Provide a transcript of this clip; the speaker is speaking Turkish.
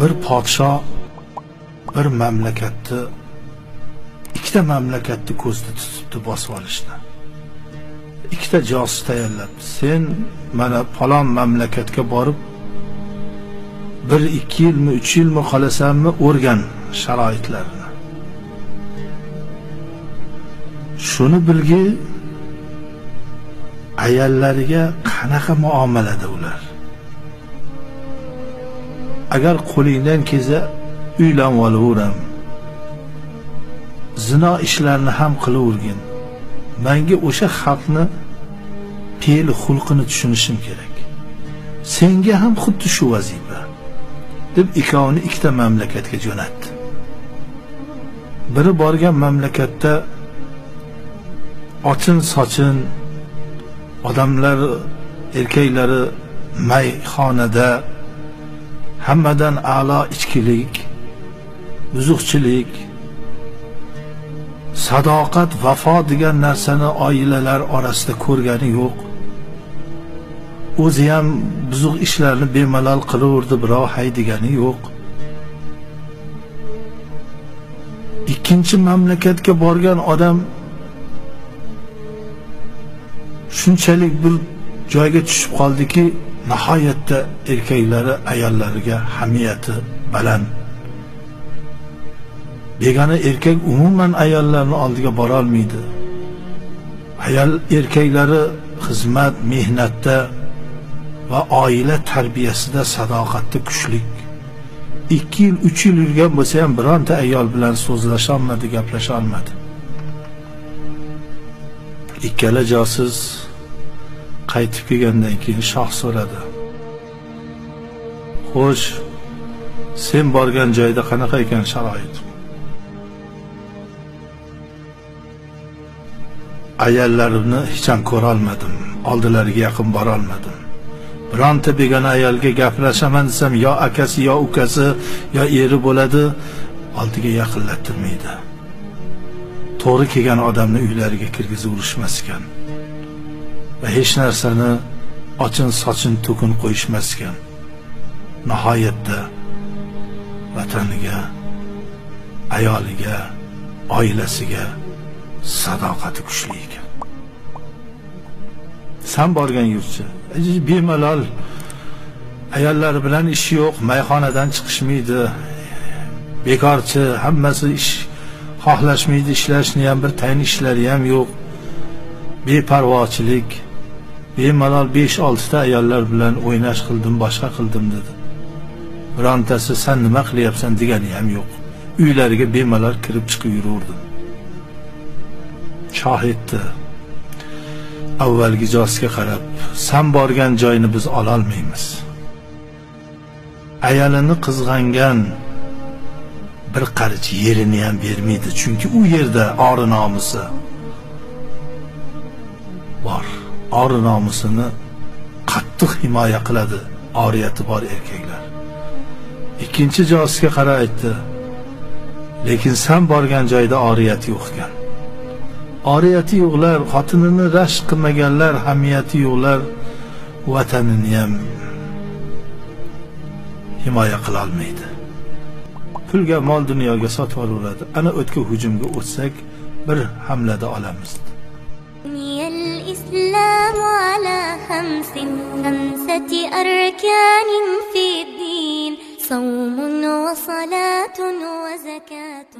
Bir podsho bir mamlakatni ikkita mamlakatni ko'zda tutibdi bosib olishni ikkita josus tayyorlabdi sen mana falon mamlakatga borib bir ikki yilmi uch yilmi qolasanmi o'rgan sharoitlarini shuni bilgi ayollariga qanaqa muomalada ular? Agar qo'lingdan kelsa uylanib olaveram. Zino ishlarini ham qilavergin. Manga o'sha xalqni fe'l xulqini tushunishim kerak. Senga ham xuddi shu vazifa deb ikkovini ikkita mamlakatga jo'natdi. Biri borgan mamlakatda ochin sochin odamlar erkaklari mayxonada hammadan a'lo ichkilik buzuqchilik sadoqat vafo degan narsani oilalar orasida ko'rgani yo'q o'zi ham buzuq ishlarni bemalol qilaverdi birov hay degani yo'q ikkinchi mamlakatga borgan odam shunchalik bir joyga tushib qoldiki nihoyatda erkaklari ayollariga hamiyati baland. Begona erkak umuman ayollarni oldiga borolmaydi ayol erkaklari xizmat mehnatda va oila tarbiyasida sadoqatda kuchlik ikki yil uch yil yurgan bo'lsa ham bironta ayol bilan so'zlasholmadi gaplasholmadi ikkala josus qaytib kelgandan keyin shoh so'radi. Xo'sh sen borgan joyda qanaqa ekan sharoit? Ayollarimni hech ham ko'rolmadim oldilariga yaqin borolmadim. Bironta begona ayolga gaplashaman desam yo akasi yo ukasi yo eri bo'ladi oldiga yaqinlattirmaydi to'g'ri kelgan odamni uylariga kirgizib urishmas ekan va hech narsani ochin sochin to'kin qo'yishmas ekan nihoyatda vataniga ayoliga oilasiga sadoqati kuchli ekan san borgan yurtchi bemalol ayollari bilan ishi yo'q mayxonadan chiqishmaydi bekorchi hammasi ish xohlashmaydi ishlashni ham bir tayin ishlari ham yo'q beparvochilik bemalol besh oltita ayollar bilan o'ynash qildim boshqa qildim dedi. Birontasi san nima qilyapsan degani ham yo'q uylariga bemalol kirib chiqib yuraverdim shohidni avvalgi josga qarab san borgan joyni biz ololmaymiz ayolini qizg'angan bir qarich yerini ham bermaydi chunki u yerda ori nomusi bor arı namusunu kattık himaya kıladı ariyeti var erkekler. İkinci casiye kara etti. Lekin sen bargan cayda ariyeti yokken. Ariyeti yoklar, hatınını reşk kılmagenler, hamiyeti yoklar, vatanın yem himoya qilolmaydi pulga mol dunyoga sotib olaveradi ana o'tga hujumga o'tsak bir hamlada olamiz الإسلام على خمس خمسة أركان في الدين صوم وصلاة وزكاة.